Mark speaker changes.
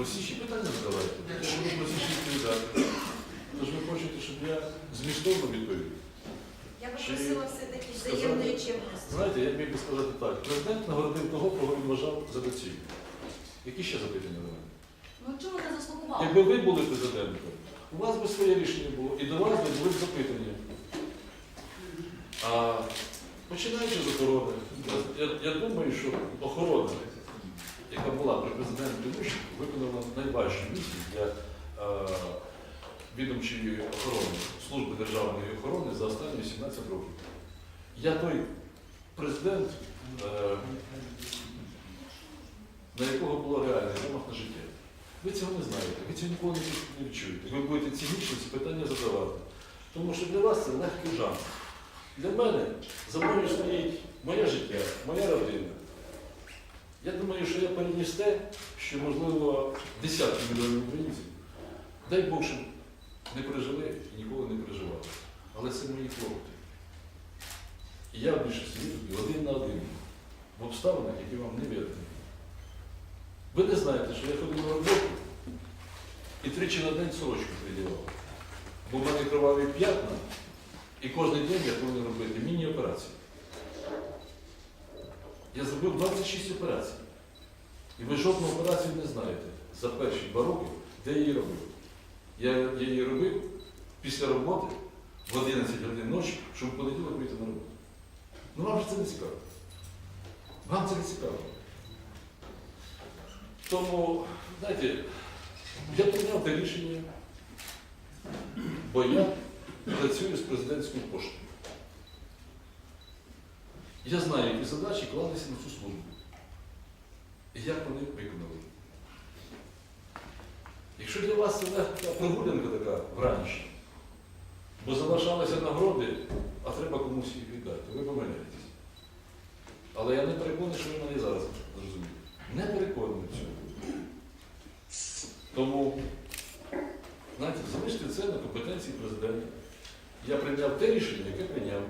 Speaker 1: простіші питання задавайте. Ви простіші відповідати, то ж ви хочете, щоб я змістовно відповів.
Speaker 2: Я би
Speaker 1: Чи
Speaker 2: просила все-таки
Speaker 1: сказати-
Speaker 2: взаємної чемності.
Speaker 1: Знаєте, я міг би сказати так. Президент нагородив того, кого він вважав за доцільне. Які ще запитання до мене?
Speaker 3: Ну чому не заслугував?
Speaker 1: Якби ви були президентом, у вас би своє рішення було, і до вас би були б запитання. А починаючи з охорони, я, я думаю, що охорона, найважчу місію для е, відомчої охорони, служби державної охорони за останні 17 років. Я той президент, е, на якого було реальне замах на життя. Ви цього не знаєте, ви цього ніколи не- відчуєте. Ви будете цінніше ці питання задавати. Тому що для вас це легкий жанр. Для мене за мною стоїть моє життя, моя родина. Я думаю, що я переніс те, що, можливо, десятки мільйонів українців, дай Бог, щоб не пережили і ніколи не переживали. Але це мої хлопці. І я в більшості випадків один на один в обставинах, які вам не відомі. Ви не знаєте, що я ходив на роботу і тричі на день сорочку придівав. Бо в мене кроваві п'ятна, і кожен день я повинен робити міні-операції. Я зробив 26 операцій. І ви жодну операцію не знаєте за перші два роки, де я її робив. Я, я її робив після роботи в 11 годин ночі, щоб в понеділок вийти на роботу. Ну вам же це не цікаво. Вам це не цікаво. Тому, знаєте, я прийняв те рішення, бо я працюю з президентською поштою. Я знаю, які задачі клалися на цю службу. І як вони виконали. Якщо для вас це легка прогулянка така вранішня, бо залишалися нагороди, а треба комусь їх віддати, ви помиляєтесь. Але я не переконаний, що ви мене зараз зрозумієте. Не переконаний цьому. Тому, знаєте, залиште це на компетенції президента. Я прийняв те рішення, яке прийняв.